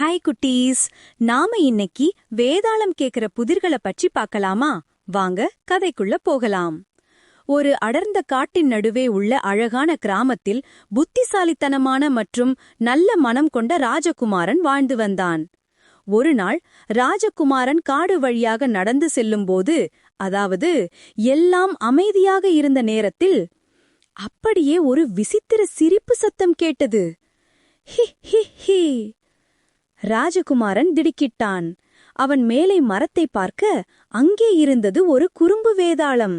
Hi குட்டீஸ். நாம இன்னைக்கு வேதாளம் கேக்குற புதிர்களை பற்றி பார்க்கலாமா? வாங்க கதைக்குள்ள போகலாம். ஒரு அடர்ந்த காட்டின் நடுவே உள்ள அழகான கிராமத்தில் புத்திசாலித்தனமான மற்றும் நல்ல மனம் கொண்ட ராஜகுமாரன் வாழ்ந்து வந்தான். ஒரு நாள் ராஜகுமாரன் காடு வழியாக நடந்து செல்லும்போது அதாவது எல்லாம் அமைதியாக இருந்த நேரத்தில் அப்படியே ஒரு விசித்திர சிரிப்பு சத்தம் கேட்டது. ஹி ஹி ஹி. ராஜகுமாரன் திடுக்கிட்டான். அவன் மேலே மரத்தை பார்க்க அங்கே இருந்தது ஒரு குறும்பு வேதாளம்.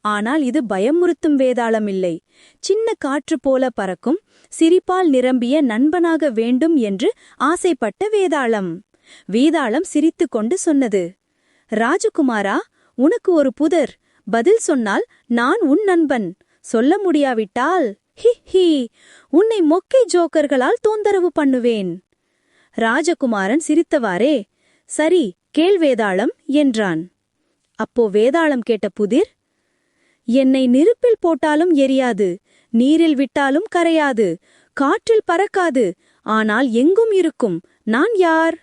ஆனால் இது பயமுறுத்தும் வேதாளம் இல்லை சின்ன காற்று போல பறக்கும் சிரிப்பால் நிரம்பிய நண்பனாக வேண்டும் என்று ஆசைப்பட்ட வேதாளம். வேதாளம் சிரித்துக்கொண்டு சொன்னது ராஜகுமாரா உனக்கு ஒரு புதர். பதில் சொன்னால் நான் உன் நண்பன். சொல்ல முடியாவிட்டால் ஹி ஹி. உன்னை மொக்கை ஜோக்கர்களால் தொந்தரவு பண்ணுவேன். ராஜகுமாரன் சிரித்தவாறே சரி கேள் வேதாளம் என்றான். அப்போ வேதாளம் கேட்ட புதிர் என்னை நெருப்பில் போட்டாலும் எரியாது நீரில் விட்டாலும் கரையாது காற்றில் பறக்காது ஆனால் எங்கும் இருக்கும் நான் யார்?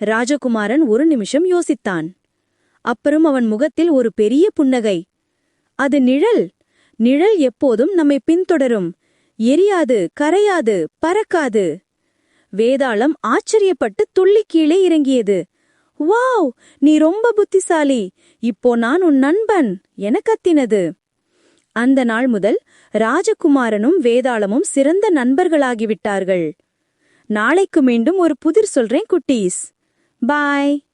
ராஜகுமாரன் ஒரு நிமிஷம் யோசித்தான். அப்புறம் அவன் முகத்தில் ஒரு பெரிய புன்னகை. அது நிழல் நிழல் எப்போதும் நம்மை பின்தொடரும். எரியாது கரையாது பறக்காது. வேதாளம் ஆச்சரியப்பட்டு துள்ளி கீழே இறங்கியது. வாவ்! நீ ரொம்ப புத்திசாலி. இப்போ நான் உன் நண்பன் என கத்தினது. அந்த நாள் முதல் ராஜகுமாரனும் வேதாளமும் சிறந்த நண்பர்களாகிவிட்டார்கள். நாளைக்கு மீண்டும் ஒரு புதிர் சொல்றேன் குட்டீஸ். பாய்.